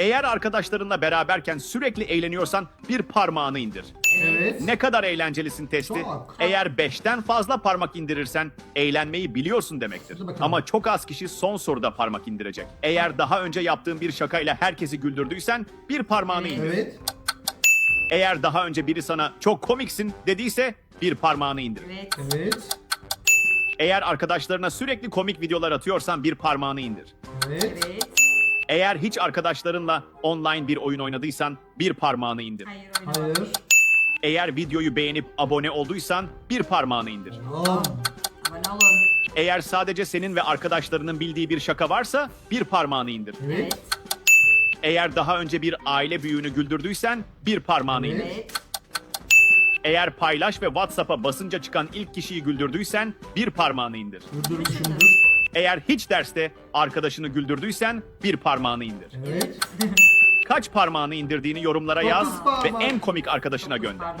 Eğer arkadaşlarınla beraberken sürekli eğleniyorsan bir parmağını indir. Evet. Ne kadar eğlencelisin testi. Çok. Eğer 5'ten fazla parmak indirirsen eğlenmeyi biliyorsun demektir. Hadi bakalım. Ama çok az kişi son soruda parmak indirecek. Eğer daha önce yaptığın bir şakayla herkesi güldürdüysen bir parmağını indir. Evet. Eğer daha önce biri sana çok komiksin dediyse bir parmağını indir. Evet. Evet. Eğer arkadaşlarına sürekli komik videolar atıyorsan bir parmağını indir. Evet. Evet. Eğer hiç arkadaşlarınla online bir oyun oynadıysan bir parmağını indir. Hayır oynamadım. Hayır. Eğer videoyu beğenip abone olduysan bir parmağını indir. Tamam. Abone olun. Eğer sadece senin ve arkadaşlarının bildiği bir şaka varsa bir parmağını indir. Evet. Eğer daha önce bir aile büyüğünü güldürdüysen bir parmağını Evet. indir. Evet. Eğer paylaş ve WhatsApp'a basınca çıkan ilk kişiyi güldürdüysen bir parmağını indir. Güldürmüşümdür. Eğer hiç derste arkadaşını güldürdüysen bir parmağını indir. Evet. Kaç parmağını indirdiğini yorumlara Dokuz yaz ve parmak. en komik arkadaşına gönder.